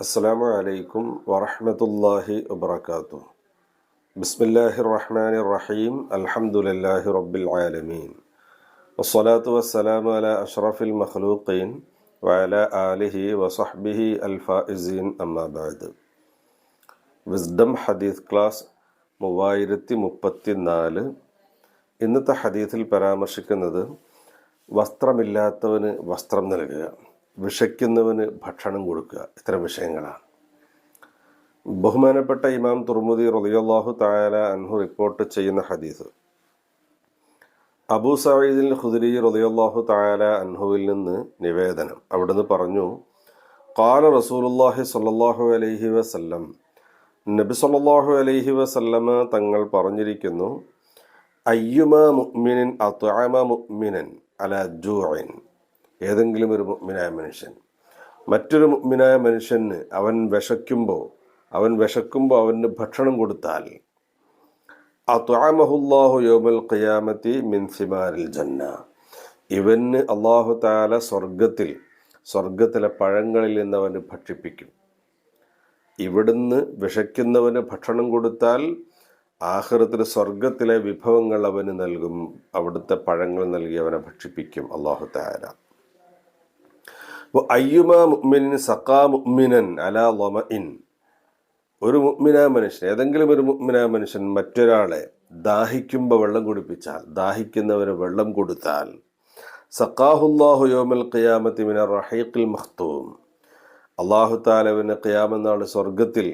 അസ്സാം വലൈക്കും വറഹമത്തല്ലാഹി വബർക്കാത്തു ബിസ്മില്ലാഹി റഹ്മാൻ റഹീം അൽഹംദുലില്ലാഹി റബ്ബിൽ ആലമീൻ വസ്സലാത്തു വസ്സലാമു അല അഷ്റഫിൽ മഖ്ലൂഖീൻ വഅല ആലിഹി വസഹ്ബിഹി അൽഫായിസീൻ അമ്മാബാദ് വിസ്ഡം ഹദീസ് ക്ലാസ് മൂവായിരത്തി മുപ്പത്തി നാല് ഇന്നത്തെ ഹദീസിൽ പരാമർശിക്കുന്നത് വസ്ത്രമില്ലാത്തവന് വസ്ത്രം നൽകുക വിഷയ്ക്കുന്നവന് ഭക്ഷണം കൊടുക്കുക ഇത്തരം വിഷയങ്ങളാണ്. ബഹുമാനപ്പെട്ട ഇമാം തുർമുദി റളിയല്ലാഹു തായാല അൻഹു റിപ്പോർട്ട് ചെയ്യുന്ന ഹദീസ്. അബൂ സഈദിൽ ഖുദരി റളിയല്ലാഹു തായാല അൻഹുവിൽ നിന്ന് നിവേദനം. അവിടുന്ന് പറഞ്ഞു ഖാല റസൂലുള്ളാഹി സ്വല്ലല്ലാഹു അലൈഹി വസല്ലം. നബി സല്ലാഹു അലൈഹി വസല്ലമ തങ്ങൾ പറഞ്ഞിരിക്കുന്നു അയ്യുമ മുഅ്മിനൻ അത്വാമ മുഅ്മിനൻ. അല ജൂഇൻ ഏതെങ്കിലും ഒരു മുഗ്മിനായ മനുഷ്യൻ. മറ്റൊരു മുഗ്മിനായ മനുഷ്യന് അവൻ വിശക്കുമ്പോൾ അവൻ വിശക്കുമ്പോൾ അവന് ഭക്ഷണം കൊടുത്താൽ ആ യൗമൽ ഖിയാമത്തി മിൻ സിമാരിൽ ജന്ന. ഇവന് അള്ളാഹു താല സ്വർഗത്തിൽ സ്വർഗത്തിലെ പഴങ്ങളിൽ നിന്ന് അവന് ഭക്ഷിപ്പിക്കും. ഇവിടുന്ന് വിശക്കുന്നവന് ഭക്ഷണം കൊടുത്താൽ ആഹൃത്തിൽ സ്വർഗത്തിലെ വിഭവങ്ങൾ അവന് നൽകും അവിടുത്തെ പഴങ്ങൾ നൽകി അവനെ ഭക്ഷിപ്പിക്കും അള്ളാഹു താര അയ്യുമ മുഅ്മിനിൻ സഖാ മുഅ്മിനൻ അലാ ഒരു മുഅ്മിനാ മനുഷ്യൻ ഏതെങ്കിലും ഒരു മുഅ്മിനാ മനുഷ്യൻ മറ്റൊരാളെ ദാഹിക്കുമ്പോൾ വെള്ളം കുടിപ്പിച്ചാൽ ദാഹിക്കുന്നവന് വെള്ളം കൊടുത്താൽ സഖാഹുല്ലാഹു യോമൽ ഖിയാമത്തി മിന റഹീഖിൽ മഖ്തൂം. അള്ളാഹു താലവിന് ഖിയാമെന്നാണ് സ്വർഗത്തിൽ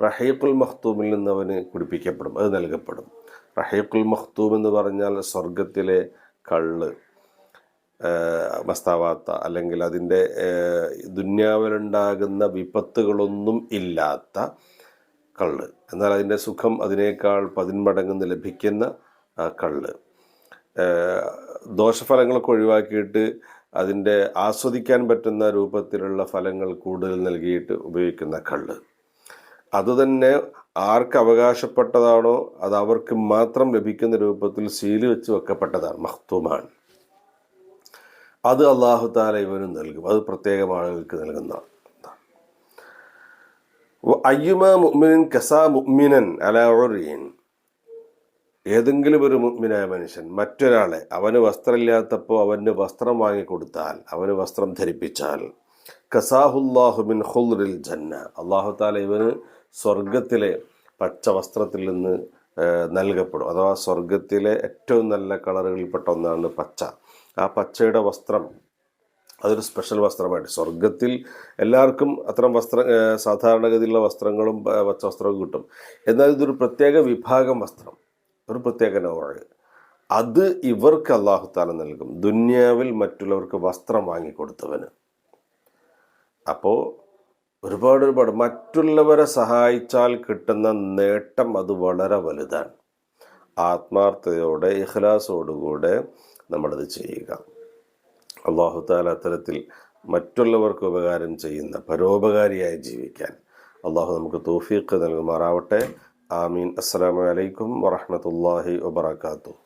റഹീഖുൽ മഖ്തൂമിൽ നിന്ന് അവന് കുടിപ്പിക്കപ്പെടും അത് നൽകപ്പെടും. റഹീഖുൽ മഖ്തൂം എന്ന് പറഞ്ഞാൽ സ്വർഗത്തിലെ കള്ള് മസ്താവാത്ത അല്ലെങ്കിൽ അതിന്റെ ദുന്യാവിലുണ്ടാകുന്ന വിപത്തുകളൊന്നും ഇല്ലാത്ത കള്ള്. എന്നാൽ അതിന്റെ സുഖം അതിനേക്കാൾ പതിന്മടങ്ങ് ലഭിക്കുന്ന കള്ള്. ദോഷഫലങ്ങളൊക്കെ ഒഴിവാക്കിയിട്ട് അതിന്റെ ആസ്വദിക്കാൻ പറ്റുന്ന രൂപത്തിലുള്ള ഫലങ്ങൾ കൂടുതൽ നൽകിയിട്ട് ഉപയോഗിക്കുന്ന കള്ള്. അതുതന്നെ ആർക്ക് അവകാശപ്പെട്ടതാണോ അത് അവർക്ക് മാത്രം ലഭിക്കുന്ന രൂപത്തിൽ സീൽ വെച്ച് വെക്കപ്പെട്ടതാണ് മഹ്തുമാണ്. അത് അള്ളാഹു താല ഇവനും നൽകും. അത് പ്രത്യേകം ആളുകൾക്ക് നൽകുന്ന അയ്യുമ മുഅ്മിനൻ കസാ മുഅ്മിനൻ അലാറിയൻ ഏതെങ്കിലും ഒരു മുഅ്മിനായ മനുഷ്യൻ മറ്റൊരാളെ അവന് വസ്ത്രമില്ലാത്തപ്പോൾ അവന് വസ്ത്രം വാങ്ങിക്കൊടുത്താൽ അവന് വസ്ത്രം ധരിപ്പിച്ചാൽ കസാഹുല്ലാഹുബിൻ ഖുൽറിൽ ജന്ന. അള്ളാഹു താല ഇവന് സ്വർഗത്തിലെ പച്ച വസ്ത്രത്തിൽ നിന്ന് നൽകപ്പെടും. അഥവാ സ്വർഗത്തിലെ ഏറ്റവും നല്ല കളറുകളിൽപ്പെട്ട ഒന്നാണ് പച്ച. ആ പച്ചയുടെ വസ്ത്രം അതൊരു സ്പെഷ്യൽ വസ്ത്രമായിട്ട്. സ്വർഗത്തിൽ എല്ലാവർക്കും അത്തരം വസ്ത്ര സാധാരണഗതിയിലുള്ള വസ്ത്രങ്ങളും പച്ച വസ്ത്രവും കിട്ടും. എന്നാൽ ഇതൊരു പ്രത്യേക വിഭാഗം വസ്ത്രം ഒരു പ്രത്യേക നോവഴ് അത് ഇവർക്ക് അള്ളാഹുത്താല നൽകും. ദുന്യാവിൽ മറ്റുള്ളവർക്ക് വസ്ത്രം വാങ്ങിക്കൊടുത്തവന്. അപ്പോൾ ഒരുപാട് ഒരുപാട് മറ്റുള്ളവരെ സഹായിച്ചാൽ കിട്ടുന്ന നേട്ടം അത് വളരെ വലുതാണ്. ആത്മാർത്ഥതയോടെ ഇഖ്ലാസോടുകൂടെ നമ്മളത് ചെയ്യുക. അള്ളാഹു താല അത്തരത്തിൽ മറ്റുള്ളവർക്ക് ഉപകാരം ചെയ്യുന്ന പരോപകാരിയായി ജീവിക്കാൻ അള്ളാഹു നമുക്ക് തൗഫീഖ് നൽകുമാറാവട്ടെ. ആമീൻ. അസ്സാം വലൈക്കും വറഹമത്തല്ലാഹി വബർക്കാത്തു